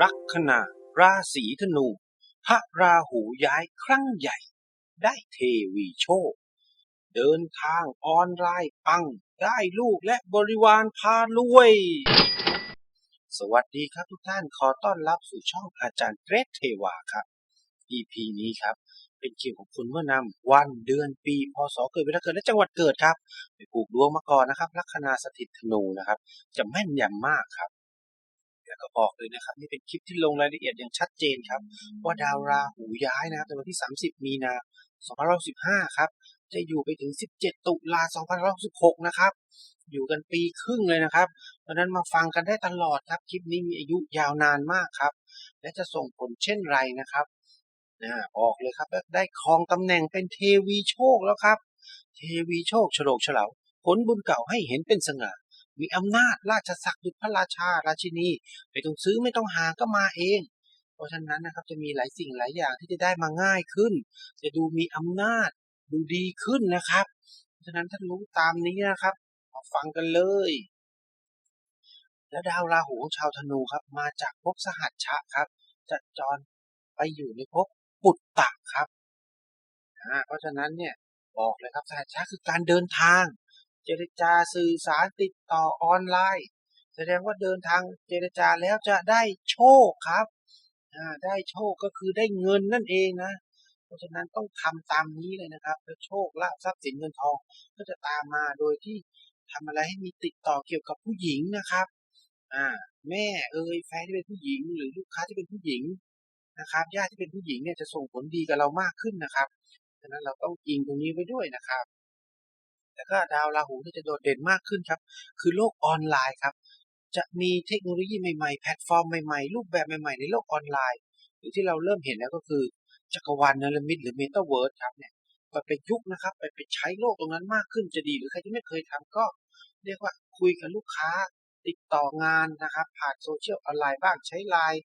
ลัคนาราศีธนู พระราหูย้ายครั้งใหญ่ ได้เทวีโชค เดินทางออนไลน์ปัง ได้ลูกและบริวารพารวย สวัสดีครับทุกท่านขอต้อนรับสู่ช่องอาจารย์เกรทเทวาครับ EP นี้ครับ เป็นคิวของคุณเมื่อนำวันเดือนปีพศเกิดเวลาเกิดและจังหวัดเกิดครับ ไปปลูกดวงมาก่อนนะครับลัคนาสถิตธนูนะครับ จะแม่นยำมากครับ แล้วก็บอกเลยนะครับนี่เป็นคลิปที่ลงรายละเอียดอย่างชัดเจนครับ ว่าดาวราหูย้ายนะครับในวันที่ 30 มีนา2515 ครับ จะอยู่ไปถึง 17 ตุลา2516 นะครับ อยู่กันปีครึ่งเลยนะครับ เพราะนั้นมาฟังกันได้ตลอดครับ คลิปนี้มีอายุยาวนานมากครับ และจะส่งผลเช่นไรนะครับนะบอกเลยครับ ได้ครองตำแหน่งเป็นเทวีโชคแล้วครับ เทวีโชคฉลกฉลาผลบุญเก่าให้เห็นเป็นสง่า มีอำนาจราชศักดิ์ดุจพระราชาราชินี ไม่ต้องซื้อไม่ต้องหาก็มาเอง เพราะฉะนั้นนะครับจะมีหลายสิ่งหลายอย่างที่จะได้มาง่ายขึ้น จะดูมีอำนาจดูดีขึ้นนะครับ เพราะฉะนั้นท่านรู้ตามนี้นะครับมาฟังกันเลย แล้วดาวราหูของชาวธนูครับ มาจากภพสหัชชะครับ จะจรไปอยู่ในภพปุตตะครับเพราะฉะนั้นเนี่ยบอกเลยครับสหัชชะคือการเดินทาง เจรจาสื่อสารติดต่อออนไลน์ แสดงว่าเดินทางเจรจาแล้วจะได้โชคครับได้โชคก็คือได้เงินนั่นเองนะ เพราะฉะนั้นต้องทำตามนี้เลยนะครับแล้วโชคลาภทรัพย์สินเงินทองก็จะตามมาโดยที่ทำอะไรให้มีติดต่อเกี่ยวกับผู้หญิงนะครับอ่าแม่เอ่ยแฟนที่เป็นผู้หญิง หรือลูกค้าที่เป็นผู้หญิงนะครับญาติที่เป็นผู้หญิงเนี่ยจะส่งผลดีกับเรามากขึ้นนะครับฉะนั้นเราต้องอิงตรงนี้ไว้ด้วยนะครับ แล้วก็ดาวราหูที่จะโดดเด่นมากขึ้นครับ คือโลกออนไลน์ครับ จะมีเทคโนโลยีใหม่ๆ แพลตฟอร์มใหม่ๆ รูปแบบใหม่ๆ ในโลกออนไลน์ หรือที่เราเริ่มเห็นแล้วก็คือจักรวาลนรมิตหรือเมตาเวิร์สครับเนี่ยไปไปยุคนะครับ ไปไปใช้โลกตรงนั้นมากขึ้นจะดี หรือใครที่ไม่เคยทำก็ เรียกว่าคุยกับลูกค้าติดต่องานนะครับ ผ่านโซเชียลออนไลน์บ้างใช้ไลน์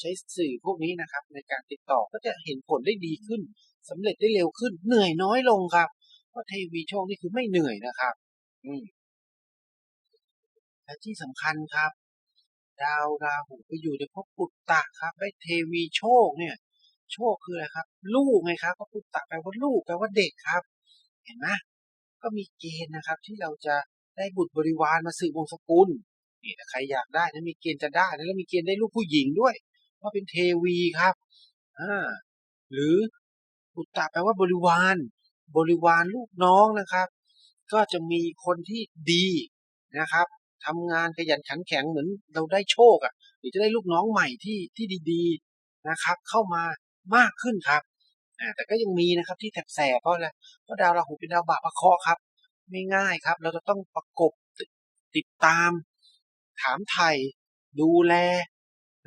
ใช้สื่อพวกนี้นะครับ ในการติดต่อก็จะเห็นผลได้ดีขึ้นสำเร็จได้เร็วขึ้น เหนื่อยน้อยลงครับ เพระเทวีโชคนี่คือไม่เหนื่อยนะครับ อืมและที่สำคัญครับ ดาวราหูไปอยู่ในภพปุตตะครับได้เทวีโชคเนี่ย โชคคืออะไรครับ ลูกไงครับเพราะปุตตะแปลว่าลูกแปลว่าเด็กครับ เห็นไหมก็มีเกณฑ์นะครับ ที่เราจะได้บุตรบริวารมาสืบวงศกุลนี่ถ้าใครอยากได้นะมีเกณฑ์จะได้นะแล้วมีเกณฑ์ได้ลูกผู้หญิงด้วยเพราะเป็นเทวีครับอ่าหรือปุตตะแปลว่าบริวาร บริวารลูกน้องนะครับ ก็จะมีคนที่ดีนะครับทำงานขยันขันแข็งเหมือนเราได้โชคอะหรือจะได้ลูกน้องใหม่ที่ที่ดีๆนะครับ เข้ามามากขึ้นครับแต่ก็ยังมีนะครับที่แถบแสบเพราะอะไรเพราะดาวราหูเป็นดาวบาปะเคาะครับ ไม่ง่ายครับ เราจะต้องประกบติดตาม ถามไถ่ดูแล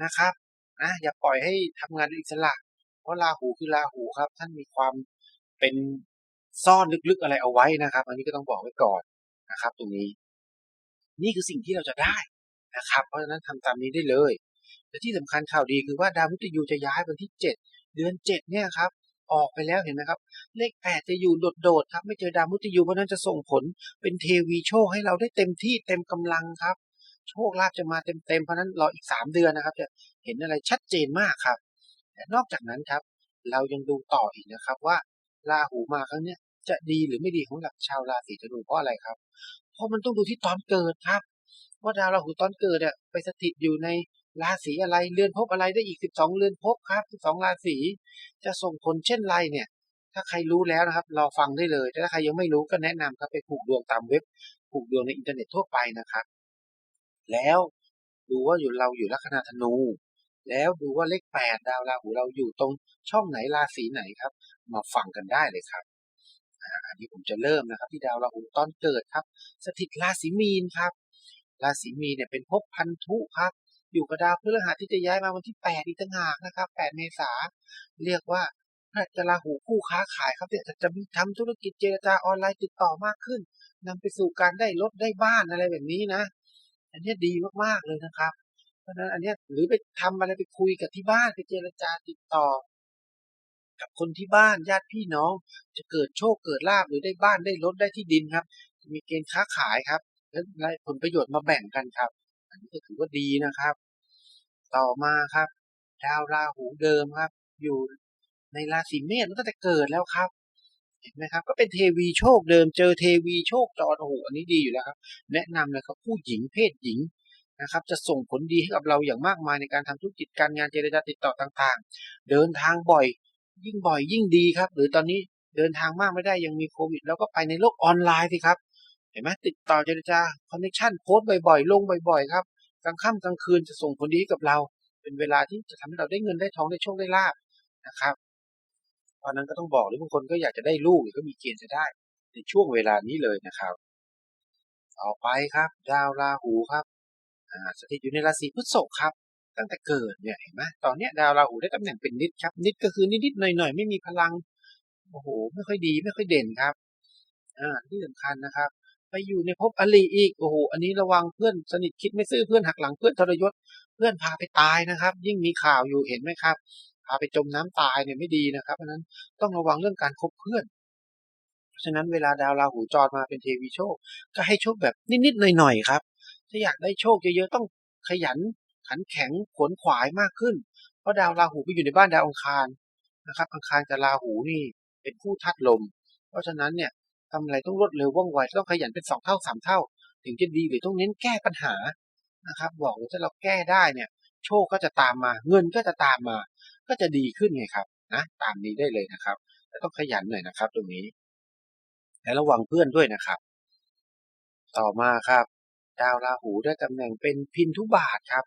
นะครับนะอย่าปล่อยให้ทำงานอิสระ เพราะราหูคือราหูครับ ท่านมีความเป็น ซ่อนลึกๆอะไรเอาไว้นะครับ อันนี้ก็ต้องบอกไว้ก่อนนะครับ ตรงนี้ นี่คือสิ่งที่เราจะได้นะครับ เพราะฉะนั้นทำตามนี้ได้เลยและที่สำคัญข่าวดีคือว่าดาวมุตยูจะย้ายวันที่เจ็ดเดือนเจ็ดเนี่ยครับ ออกไปแล้วเห็นไหมครับ เลขแปดจะอยู่โดดๆครับ ไม่เจอดาวมุตยูเพราะนั้นจะส่งผลเป็นเทวีโชคให้เราได้เต็มที่เต็มกำลังครับ โชคลาภจะมาเต็มๆเพราะนั้นรออีกสามเดือนนะครับ จะเห็นอะไรชัดเจนมากครับ แต่นอกจากนั้นครับ เรายังดูต่ออีกนะครับว่า ราหูมาครั้งนี้จะดีหรือไม่ดีของหลักชาวราศีธนูเพราะอะไรครับ เพราะมันต้องดูที่ตอนเกิดครับว่าดาวราหูตอนเกิดเนี่ยไปสถิตอยู่ในราศีอะไรเรือนภพอะไรได้อีก12เรือนภพครับ12ราศีจะส่งผลเช่นไรเนี่ย ถ้าใครรู้แล้วนะครับรอฟังได้เลย แต่ถ้าใครยังไม่รู้ก็แนะนำครับไปผูกดวงตามเว็บผูกดวงในอินเทอร์เน็ตทั่วไปนะครับ แล้วดูว่าอยู่เราอยู่ลัคนาธนู แล้วดูว่าเลขแปดดาวราหูเราอยู่ตรงช่องไหนราศีไหนครับ มาฟังกันได้เลยครับอันนี้ผมจะเริ่มนะครับ ที่ดาวราหูตอนเกิดครับ สถิตราศีมีนครับ ราศีมีนเนี่ยเป็นภพพันธุครับ อยู่กับดาวพฤหัสที่จะย้ายมาวันที่แปดอีกต่างหากนะครับแปดเมษาเรียกว่าพระจราหูคู่ค้าขายครับเนี่ยจะมีทำธุรกิจเจรจาออนไลน์ติดต่อมากขึ้นนำไปสู่การได้รถได้บ้านอะไรแบบนี้นะ อันนี้ดีมากๆเลยนะครับ เพราะฉะนั้นอันนี้หรือไปทำอะไรไปคุยกับที่บ้านไปเจรจาติดต่อ กับคนที่บ้านญาติพี่น้อง จะเกิดโชคเกิดลาบหรือได้บ้านได้รถได้ที่ดินครับ มีเกณฑ์ค้าขายครับและผลประโยชน์มาแบ่งกันครับ อันนี้ก็ถือว่าดีนะครับ ต่อมาครับ ดาวราหูเดิมครับ อยู่ในราศีเมษตั้งแต่เกิดแล้วครับเห็นไหมครับก็เป็นเทวีโชคเดิมเจอเทวีโชคจรโอ้โหอันนี้ดีอยู่แล้วครับ แนะนำเลยครับผู้หญิงเพศหญิงนะครับ จะส่งผลดีให้กับเราอย่างมากมายในการทำธุรกิจการงานเจรจาติดต่อต่างๆ เดินทางบ่อย ยิ่งบ่อยยิ่งดีครับ หรือตอนนี้เดินทางมากไม่ได้ยังมีโควิด แล้วก็ไปในโลกออนไลน์สิครับ เห็นไหมติดต่อเจรจาคอนเนคชั่นโพสต์บ่อยๆ ลงบ่อยๆ ครับกลางค่ำกลางคืนจะส่งผลดีกับเรา เป็นเวลาที่จะทำให้เราได้เงินได้ทองได้โชคได้ลาบนะครับเพราะนั้นก็ต้องบอกหรือบางคนก็อยากจะได้ลูกหรือก็มีเกณฑ์จะได้ ในช่วงเวลานี้เลยนะครับต่อไปครับ ดาวราหูครับสถิตอยู่ในราศีพฤษภครับ ตั้งแต่เกิดเนี่ยเห็นไหมตอนเนี้ยดาวราหูได้ตำแหน่งเป็นนิดครับ นิดก็คือนิดๆหน่อยๆไม่มีพลังโอ้โหไม่ค่อยดีไม่ค่อยเด่นครับอ่าที่สำคัญนะครับ ไปอยู่ในภพอริอีกโอ้โหอันนี้ระวังเพื่อนสนิทคิดไม่ซื่อเพื่อนหักหลังเพื่อนทรยศ เพื่อนพาไปตายนะครับ ยิ่งมีข่าวอยู่เห็นไหมครับพาไปจมน้ำตายเนี่ยไม่ดีนะครับเพราะนั้นต้องระวังเรื่องการคบเพื่อนเพราะฉะนั้นเวลาดาวราหูจรมาเป็นเทวีโชค ก็ให้โชคแบบนิดๆหน่อยๆครับ ถ้าอยากได้โชคเยอะๆต้องขยัน ขันแข็งขวนขวายมากขึ้น เพราะดาวราหูไปอยู่ในบ้านดาวอังคารนะครับ อังคารกับราหูนี่เป็นผู้ทัดลม เพราะฉะนั้นเนี่ยทำอะไรต้องรวดเร็วว่องไวต้องขยันเป็นสองเท่าสามเท่า ถึงจะดีหรือต้องเน้นแก้ปัญหานะครับ บอกเลยถ้าเราแก้ได้เนี่ย โชคก็จะตามมา เงินก็จะตามมา ก็จะดีขึ้นไงครับนะตามนี้ได้เลยนะครับแต่ต้องขยันหน่อยนะครับ ตรงนี้และระวังเพื่อนด้วยนะครับ ต่อมาครับ ดาวราหูได้ตำแหน่งเป็นพินทุบาทครับ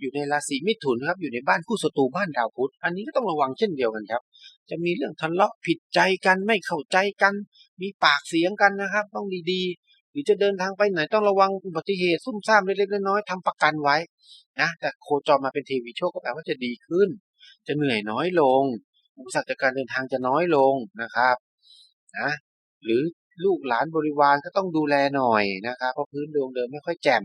อยู่ในราศีมิถุนครับอยู่ในบ้านคู่ศัตรูบ้านดาวพุธอันนี้ก็ต้องระวังเช่นเดียวกันครับ จะมีเรื่องทะเลาะผิดใจกันไม่เข้าใจกัน มีปากเสียงกันนะครับ ต้องดีๆ หรือจะเดินทางไปไหนต้องระวังอุบัติเหตุซุ่มซ่ามเล็กๆน้อยๆทำประกันไว้นะแต่โคจรมาเป็นเทวีโชคก็แปลว่าจะดีขึ้น จะเหนื่อยน้อยลง อุปสรรคจากการเดินทางจะน้อยลงนะครับนะหรือลูกหลานบริวารก็ต้องดูแลหน่อยนะครับเพราะพื้นดวงเดิมไม่ค่อยแจ่ม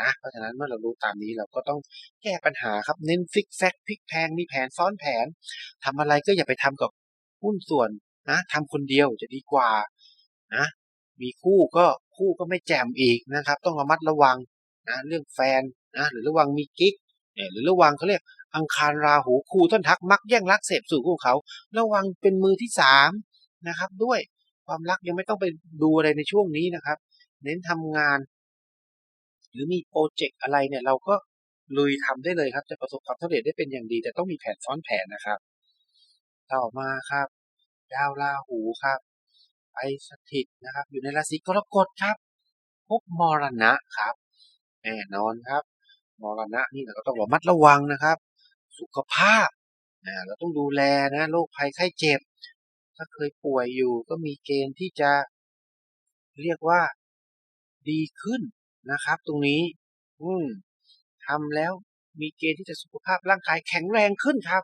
นะ เพราะฉะนั้นเมื่อเรารู้ตามนี้เราก็ต้องแก้ปัญหาครับเน้นฟิกแซกพลิกแพงมีแผนซ้อนแผนทำอะไรก็อย่าไปทำกับหุ้นส่วนนะทำคนเดียวจะดีกว่านะมีคู่ก็คู่ก็ไม่แจ่มอีกนะครับ ต้องระมัดระวังนะเรื่องแฟนนะหรือระวังมีกิ๊กเนี่ยหรือระวังเขาเรียกอังคารราหูคู่ต้นทักมักแย่งรักเสพสู่คู่เขา ระวังเป็นมือที่สามนะครับ ด้วยความรักยังไม่ต้องไปดูอะไรในช่วงนี้นะครับ เน้นทำงาน หรือมีโปรเจกต์อะไรเนี่ยเราก็ลุยทำได้เลยครับ จะประสบความสำเร็จได้เป็นอย่างดี แต่ต้องมีแผนซ้อนแผนนะครับ ต่อมาครับ ดาวราหูครับ ไปสถิตนะครับ อยู่ในราศีกรกฎครับ พบมรณะครับแน่นอนครับ มรณะนี่เราก็ต้องระมัดระวังนะครับ สุขภาพนะเราต้องดูแลนะโรคภัยไข้เจ็บ ถ้าเคยป่วยอยู่ก็มีเกณฑ์ที่จะเรียกว่าดีขึ้น นะครับ ตรงนี้ อืมทำแล้วมีเกณฑ์ที่จะสุขภาพร่างกายแข็งแรงขึ้นครับ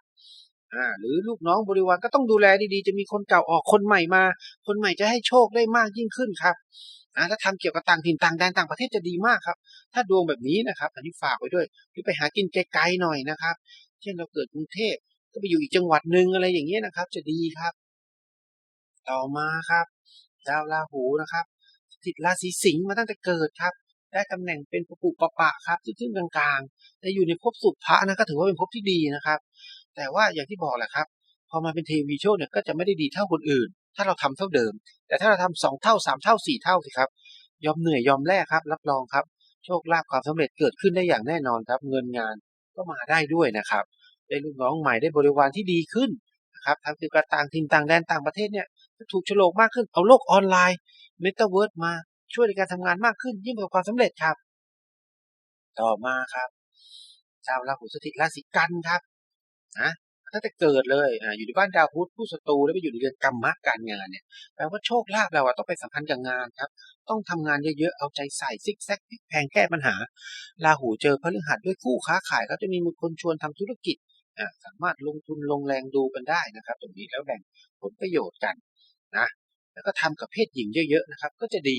อ่า หรือลูกน้องบริวารก็ต้องดูแลดีๆ จะมีคนเก่าออกคนใหม่มา คนใหม่จะให้โชคได้มากยิ่งขึ้นครับอ่าถ้าทำเกี่ยวกับต่างถิ่นต่างแดนต่างประเทศจะดีมากครับ ถ้าดวงแบบนี้นะครับ อันนี้ฝากไว้ด้วย หรือไปหากินไกลๆหน่อยนะครับ เช่นเราเกิดกรุงเทพก็ไปอยู่อีกจังหวัดหนึ่งอะไรอย่างเงี้ยนะครับ จะดีครับ ต่อมาครับดาวราหูนะครับติดราศีสิงห์มาตั้งแต่เกิดครับ ได้ตำแหน่งเป็นปปุปะปะครับซึ่งกลางๆแต่อยู่ในภพสุภะนะก็ถือว่าเป็นภพที่ดีนะครับ แต่ว่าอย่างที่บอกแหละครับ พอมาเป็นเทวีโชคเนี่ยก็จะไม่ได้ดีเท่าคนอื่น ถ้าเราทำเท่าเดิม แต่ถ้าเราทำสองเท่าสามเท่าสี่เท่าสิครับ ยอมเหนื่อยยอมแลกครับ รับรองครับ โชคลาภความสำเร็จเกิดขึ้นได้อย่างแน่นอนครับ เงินงานก็มาได้ด้วยนะครับ ได้ลูกน้องใหม่ได้บริวารที่ดีขึ้นนะครับทำเกี่ยวกับต่างถิ่นต่างแดนต่างประเทศเนี่ยถูกโฉลกมากขึ้นเอาโลกออนไลน์เมตาเวิร์สมา ช่วยในการทำงานมากขึ้นยิ่งประสบความสำเร็จครับ ต่อมาครับชาวราหูสถิตราศีกันครับนะตั้งแต่เกิดเลยอ่าอยู่ในบ้านดาวพุธผู้ศัตรูแล้วไปอยู่ในเรือนกรรมะการงานเนี่ยแปลว่าโชคลาภเราอะต้องไปสัมพันธ์กับงานครับ ต้องทำงานเยอะๆ เอาใจใส่ซิกแซกพลิกแพงแก้ปัญหาราหูเจอพฤหัสด้วยคู่ค้าขายเขาจะมีคนชวนทำธุรกิจอ่าสามารถลงทุนลงแรงดูกันได้นะครับ ตรงนี้แล้วแบ่งผลประโยชน์กันนะแล้วก็ทำกับเพศหญิงเยอะๆนะครับ ก็จะดี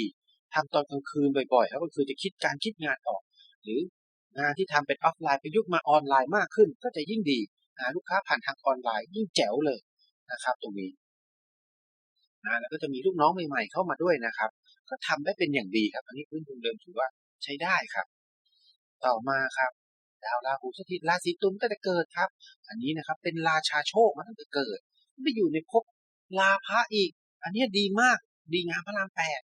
ทำตอนกลางคืนบ่อยๆครับก็คือจะคิดการคิดงานออก หรืองานที่ทำเป็นออฟไลน์ไปยุกมาออนไลน์มากขึ้น ก็จะยิ่งดีหาลูกค้าผ่านทางออนไลน์ยิ่งแจ๋วเลยนะครับ ตรงนี้นะแล้วก็จะมีลูกน้องใหม่ๆเข้ามาด้วยนะครับ ก็ทำได้เป็นอย่างดีครับ อันนี้พื้นทุนเดิมถือว่าใช้ได้ครับ ต่อมาครับดาวราหูสถิตราศีตุลตั้งแต่เกิดครับ อันนี้นะครับ เป็นราชาโชคมาตั้งแต่เกิดไปอยู่ในภพลาภะอีก อันนี้ดีมากดีงามพระรามแปด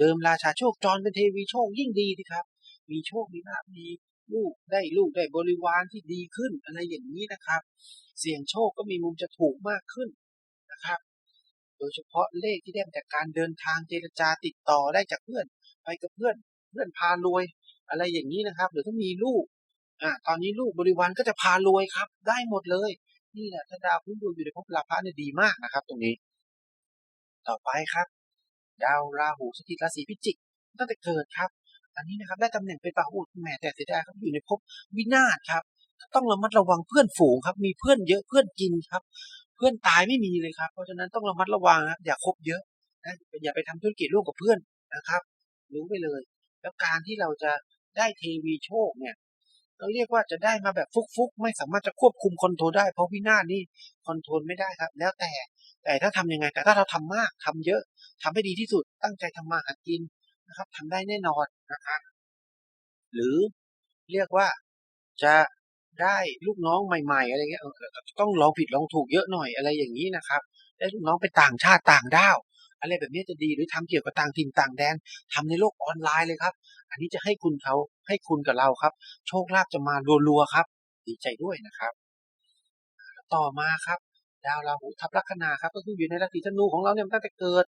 เดิมราชาโชคจรเป็นเทวีโชคยิ่งดีดีครับ มีโชค มีลาภมีลูกได้ลูกได้บริวารที่ดีขึ้นอะไรอย่างนี้นะครับ เสี่ยงโชคก็มีมุมจะถูกมากขึ้นนะครับ โดยเฉพาะเลขที่ได้จากการเดินทางเจรจาติดต่อได้จากเพื่อน ไปกับเพื่อน เพื่อนพารวย อะไรอย่างนี้นะครับ หรือถ้ามีลูกอ่าตอนนี้ลูกบริวารก็จะพารวยครับ ได้หมดเลย นี่แหละถ้าดาวพื้นดวงอยู่ในภพลาภะเนี่ยดีมากนะครับ ตรงนี้ ต่อไปครับ ดาวราหูสถิตราศีพิจิกตั้งแต่เกิดครับ อันนี้นะครับได้ตำแหน่งเป็นปาหุดแหมแต่เสียดายครับอยู่ในภพวินาศครับ ต้องระมัดระวังเพื่อนฝูงครับ มีเพื่อนเยอะเพื่อนกินครับ เพื่อนตายไม่มีเลยครับ เพราะฉะนั้นต้องระมัดระวังครับอย่าคบเยอะนะอย่าไปทำธุรกิจร่วมกับเพื่อนนะครับรู้ไปเลย แล้วการที่เราจะได้เทวีโชคเนี่ยเราเรียกว่าจะได้มาแบบฟุกๆ ไม่สามารถจะควบคุมคอนโทรลได้เพราะวินาศนี่คอนโทรลไม่ได้ครับ แล้วแต่แต่ถ้าทำยังไง แต่ถ้าเราทำมากทำเยอะ ทำให้ดีที่สุดตั้งใจทำมาหากินนะครับทำได้แน่นอนนะครับ หรือเรียกว่าจะได้ลูกน้องใหม่ๆ อะไรเงี้ยต้องลองผิดลองถูกเยอะหน่อยอะไรอย่างนี้นะครับได้ลูกน้องไปต่างชาติต่างด้าวอะไรแบบนี้จะดีหรือทำเกี่ยวกับต่างถิ่นต่างแดนทำในโลกออนไลน์เลยครับ อันนี้จะให้คุณเขาให้คุณกับเราครับ โชคลาภจะมารัวๆครับ ดีใจด้วยนะครับ ต่อมาครับ ดาวราหูทับลัคนาครับ ก็คืออยู่ในราศีธนูของเราเนี่ยตั้งแต่เกิด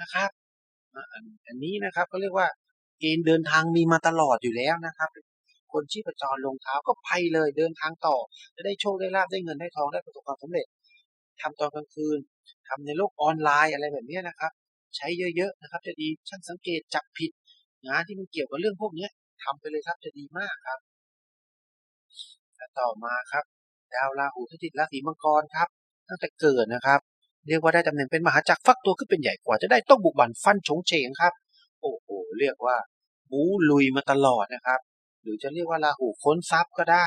นะครับอันนี้นะครับก็เรียกว่าเกณฑ์เดินทางมีมาตลอดอยู่แล้วนะครับ คนชีพจรลงเท้าก็ไปเลยเดินทางต่อ จะได้โชคได้ลาบได้เงินได้ทองได้ประสบความสำเร็จทำตอนกลางคืนทำในโลกออนไลน์อะไรแบบนี้นะครับ ใช้เยอะๆนะครับ จะดีช่างสังเกตจับผิดงานที่มันเกี่ยวกับเรื่องพวกนี้ทำไปเลยครับจะดีมากครับต่อมาครับ ดาวราหูสถิตราศีมังกรครับตั้งแต่เกิดนะครับ เรียกว่าได้ตำแหน่งเป็นมหาจักรฟักตัวขึ้นเป็นใหญ่กว่าจะได้ต้องบุกบันฟันชงเฉงครับ โอ้โหเรียกว่าบูลุยมาตลอดนะครับ หรือจะเรียกว่าราหูค้นทรัพย์ก็ได้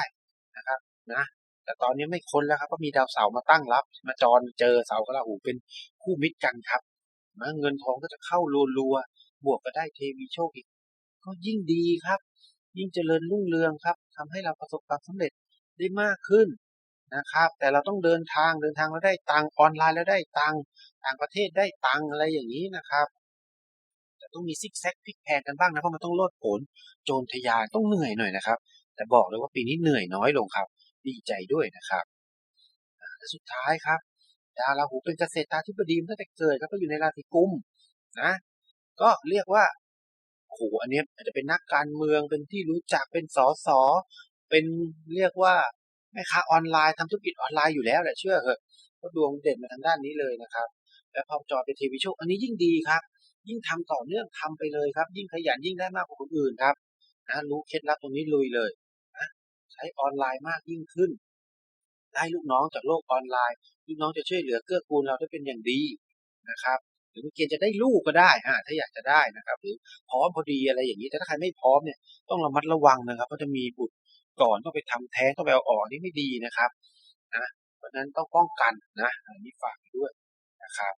นะครับนะแต่ตอนนี้ไม่ค้นแล้วครับก็มีดาวเสาร์มาตั้งรับ มาจรเจอเสาร์กับราหูเป็นคู่มิตรกันครับนะเงินทองก็จะเข้ารัวๆบวกก็ได้เทวีโชคอีก ก็ยิ่งดีครับ ยิ่งเจริญรุ่งเรืองครับทำให้เราประสบความสำเร็จได้มากขึ้น นะครับ แต่เราต้องเดินทางเดินทางแล้วได้ตังออนไลน์แล้วได้ตังต่างประเทศได้ตังอะไรอย่างนี้นะครับแต่ต้องมีซิกแซกพลิกแพงกันบ้างนะเพราะมันต้องโลดผลโจรทยานต้องเหนื่อยหน่อยนะครับ แต่บอกเลยว่าปีนี้เหนื่อยน้อยลงครับ ดีใจด้วยนะครับและสุดท้ายครับดาวราหูเป็นเกษตราธิบดีตั้งแต่เกิดครับก็อยู่ในราศีกุมนะ ก็เรียกว่าโหอันนี้อาจจะเป็นนักการเมืองเป็นที่รู้จักเป็นสสเป็นเรียกว่า แม่ค้าออนไลน์ทำธุรกิจออนไลน์อยู่แล้วแหละเชื่อเหอะก็ดวงเด่นมาทางด้านนี้เลยนะครับ แล้วพอจอเป็นทีวีโชคอันนี้ยิ่งดีครับ ยิ่งทำต่อเนื่องทำไปเลยครับ ยิ่งขยันยิ่งได้มากกว่าคนอื่นครับนะรู้เคล็ดลับตรงนี้ลุยเลยนะใช้ออนไลน์มากยิ่งขึ้น ได้ลูกน้องจากโลกออนไลน์ ลูกน้องจะช่วยเหลือเกื้อกูลเราได้เป็นอย่างดีนะครับหรือเกณฑ์จะได้ลูกก็ได้อ่าถ้าอยากจะได้นะครับ หรือพร้อมพอดีอะไรอย่างนี้แต่ถ้าใครไม่พร้อมเนี่ยต้องระมัดระวังนะครับเพราะจะมีบุตร ก่อนต้องไปทำแท้งต้องไปเอาออกนี่ไม่ดีนะครับนะเพราะนั้นต้องป้องกันนะอันนี้ฝากด้วยนะครับ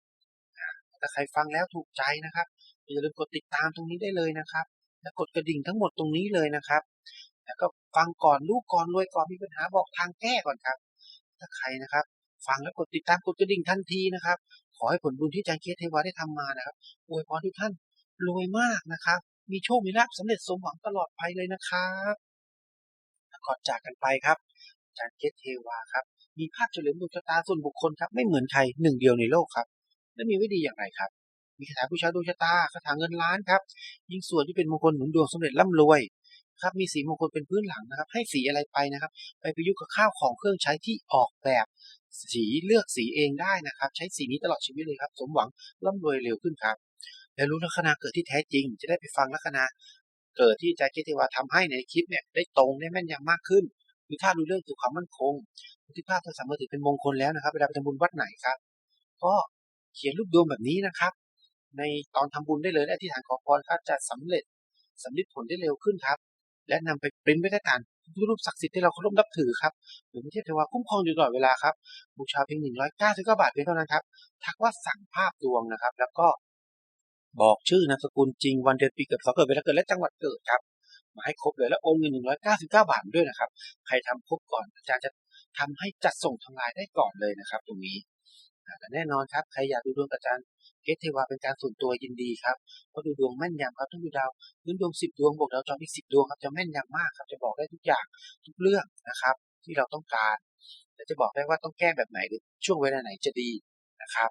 ถ้าใครฟังแล้วถูกใจนะครับอย่าลืมกดติดตามตรงนี้ได้เลยนะครับ และกดกระดิ่งทั้งหมดตรงนี้เลยนะครับ แล้วก็ฟังก่อนรู้ก่อนรวยก่อนมีปัญหาบอกทางแก้ก่อนครับ ถ้าใครนะครับ ฟังแล้วกดติดตามกดกระดิ่งทันทีนะครับ ขอให้ผลบุญที่อาจารย์เคสเทวาได้ทำมานะครับอวยพรทุกท่านรวยมากนะครับ มีโชค มีลาภสำเร็จสมหวังตลอดไปเลยนะครับ ก่อนจากกันไปครับอาจารย์เคสเทวาครับ มีภาพเฉลิมดวงชะตาส่วนบุคคลครับไม่เหมือนใครหนึ่งเดียวในโลกครับ และมีวิธีอย่างไรครับ มีคาถาบูชาดวงชะตาคาถาเงินล้านครับ ยิ่งส่วนที่เป็นมงคลหนุนดวงสำเร็จร่ำรวยครับมีสีมงคลเป็นพื้นหลังนะครับ ให้สีอะไรไปนะครับ ไปประยุกต์กับข้าวของเครื่องใช้ที่ออกแบบสีเลือกสีเองได้นะครับ ใช้สีนี้ตลอดชีวิตเลยครับ สมหวังร่ำรวยเร็วขึ้นครับ และรู้ลัคนาเกิดที่แท้จริง จะได้ไปฟังลัคนา เกิดที่อาจารย์เกติวาทำให้ในคลิปเนี่ยได้ตรงได้แม่นยำมากขึ้นคือถ้าดูเรื่องเกี่ยวกับความมั่นคงที่ภาพถ้าสามารถถือเป็นมงคลแล้วนะครับเวลาไปทำบุญวัดไหนครับ ก็เขียนรูปดวงแบบนี้นะครับ ในตอนทำบุญได้เลยและที่ฐานขอพรครับจะสำเร็จสำลิดผลได้เร็วขึ้นครับ และนำไปปริ้นไว้ในฐานรูปศักดิ์สิทธิ์ที่เราเคารพนับถือครับหรือไม่ใช่เทวาคุ้มครองอยู่ตลอดเวลาครับบูชาเพียงหนึ่งร้อยเก้าสิบเก้าบาทเพียงเท่านั้นครับทักว่าสั่งภาพดวงนะครับ แล้วก็ บอกชื่อนามสกุลจริงวันเดือนปีเกิดเขาเกิดเวลาเกิดและจังหวัดเกิดครับ มาให้ครบเลยแล้วโอนเงิน199บเก้าทมาด้วยนะครับ ใครทำครบก่อนอาจารย์จะทำให้จัดส่งทางไลน์ได้ก่อนเลยนะครับ ตรงนี้และแน่นอนครับใครอยากดูดวงกับอาจารย์เกตเทวาเป็นการส่วนตัวยินดีครับเพราะดูดวงแม่นยำครับต้องดูดาวพื้นดวง10ดวงบวกดาวจอมอีก10ดวงครับจะแม่นยำมากครับจะบอกได้ทุกอย่างทุกเรื่องนะครับ ที่เราต้องการและจะบอกได้ว่าต้องแก้แบบไหนหรือช่วงเวลาไหนจะดีนะครับ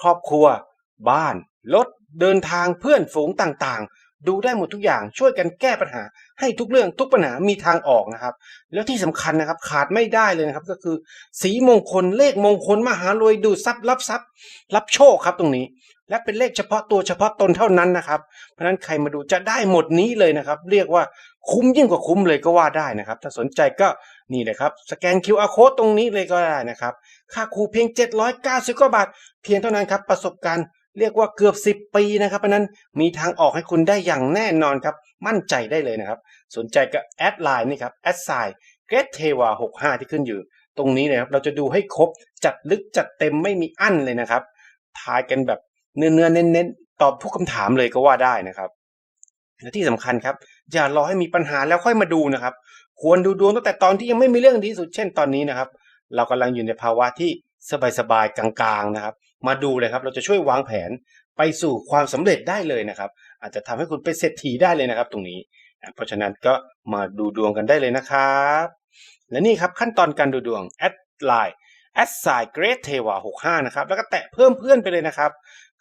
ครอบครัว บ้าน รถ เดินทางเพื่อนฝูงต่างๆ ดูได้หมดทุกอย่างช่วยกันแก้ปัญหา ให้ทุกเรื่องทุกปัญหามีทางออกนะครับ แล้วที่สำคัญนะครับขาดไม่ได้เลยนะครับ ก็คือ สีมงคลเลขมงคลมหารวยดูทรัพย์รับทรัพย์ รับโชคครับตรงนี้ และเป็นเลขเฉพาะตัวเฉพาะตนเท่านั้นนะครับ เพราะฉะนั้นใครมาดูจะได้หมดนี้เลยนะครับ เรียกว่าคุ้มยิ่งกว่าคุ้มเลยก็ว่าได้นะครับ ถ้าสนใจก็ นี่เลยครับ สแกน QR code ตรงนี้เลยก็ได้นะครับ ค่าครูเพียง 790กว่าบาท เพียงเท่านั้นครับ ประสบการณ์เรียกว่าเกือบ 10 ปีนะครับเพราะนั้นมีทางออกให้คุณได้อย่างแน่นอนครับ มั่นใจได้เลยนะครับ สนใจก็แอดไลน์นี่ครับแอดไซน์เกรดเทวา65 ที่ขึ้นอยู่ ตรงนี้เลยครับเราจะดูให้ครบจัดลึกจัดเต็มไม่มีอั้นเลยนะครับทายกันแบบเนื้อเนื้อๆเน้นๆตอบทุกคำถามเลยก็ว่าได้นะครับและที่สำคัญครับ อย่ารอให้มีปัญหาแล้วค่อยมาดูนะครับ ควรดูดวงตั้งแต่ตอนที่ยังไม่มีเรื่องดีสุดเช่นตอนนี้นะครับ เรากำลังอยู่ในภาวะที่สบายๆกลางๆนะครับ มาดูเลยครับ เราจะช่วยวางแผนไปสู่ความสำเร็จได้เลยนะครับ อาจจะทำให้คุณเป็นเศรษฐีได้เลยนะครับ ตรงนี้ เพราะฉะนั้นก็มาดูดวงกันได้เลยนะครับ และนี่ครับขั้นตอนการดูดวงแอดไลน์แอดไซเกรดเทวา65นะครับแล้วก็แตะเพิ่มเพื่อนไปเลยนะครับ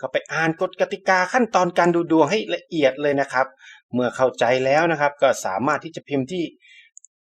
ก็ไปอ่านกฎกติกาขั้นตอนการดูดวงให้ละเอียดเลยนะครับ เมื่อเข้าใจแล้วนะครับ ก็สามารถที่จะพิมพ์ที่